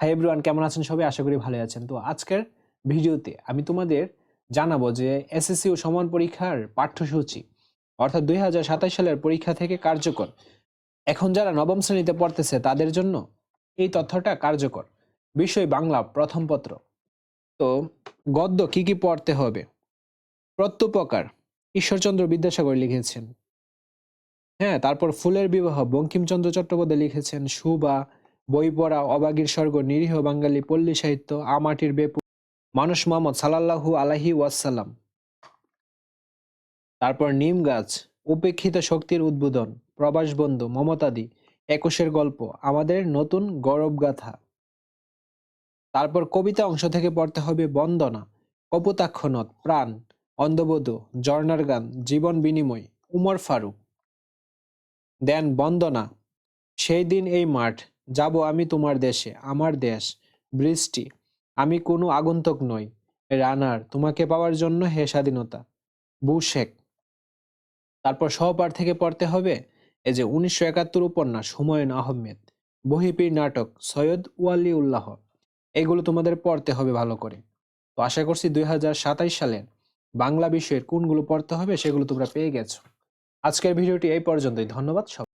Hi everyone কেমন আছেন সবাই? আশা করি ভালো আছেন। তো আজকের ভিডিওতে আমি তোমাদের জানাব যে এসএসসি ও সমান পরীক্ষার পাঠ্যসূচি, অর্থাৎ দুই হাজার সাতাশ সালের পরীক্ষা থেকে কার্যকর। এখন যারা নবম শ্রেণীতে পড়তেছে, তাদের জন্য এই তথ্যটা কার্যকর। বিষয় বাংলা, প্রথম পত্র। তো গদ্য কি কি পড়তে হবে? প্রত্যুপকার, ঈশ্বরচন্দ্র বিদ্যাসাগর লিখেছেন। হ্যাঁ তারপর ফুলের বিবাহ, বঙ্কিমচন্দ্র চট্টোপাধ্যায় লিখেছেন। সুবা বই পড়া অবাগীর স্বর্গ, নিরীহ বাঙালি পল্লী সাহিত্য, আমাটির বেপু, মানুষ মোহাম্মদ সাল্লাল্লাহু আলাহি ওয়াসাল্লাম। তারপর নিম গাছ, উপেক্ষিত শক্তির উদ্বোধন, প্রবাস বন্ধু মমতাদি, একুশের গল্প, আমাদের নতুন গৌরবগাথা তারপর কবিতা অংশ থেকে পড়তে হবে বন্দনা কপোতাক্ষনদ প্রাণ, অন্ধবধূ জর্নার গান, জীবন বিনিময়, উমর ফারুক। দেন বন্দনা, সেই দিন এই মাঠ যাব আমি তোমার দেশে, আমার দেশ, বৃষ্টি। আমি কোনো আগন্তুক নই। রানার, তোমাকে পাওয়ার জন্য হে স্বাধীনতা। বুশেক। তারপর সহপাঠ থেকে পড়তে হবে। এই যে উনিশশো একাত্তর উপন্যাস, হুমায়ুন আহমেদ। বহিপীর নাটক, সৈয়দ ওয়ালি উল্লাহ এগুলো তোমাদের পড়তে হবে ভালো করে। তো আশা করছি দুই সালের বাংলা বিষয়ের কোনগুলো পড়তে হবে সেগুলো তোমরা পেয়ে গেছো। আজকের ভিডিওটি এই পর্যন্তই। ধন্যবাদ সব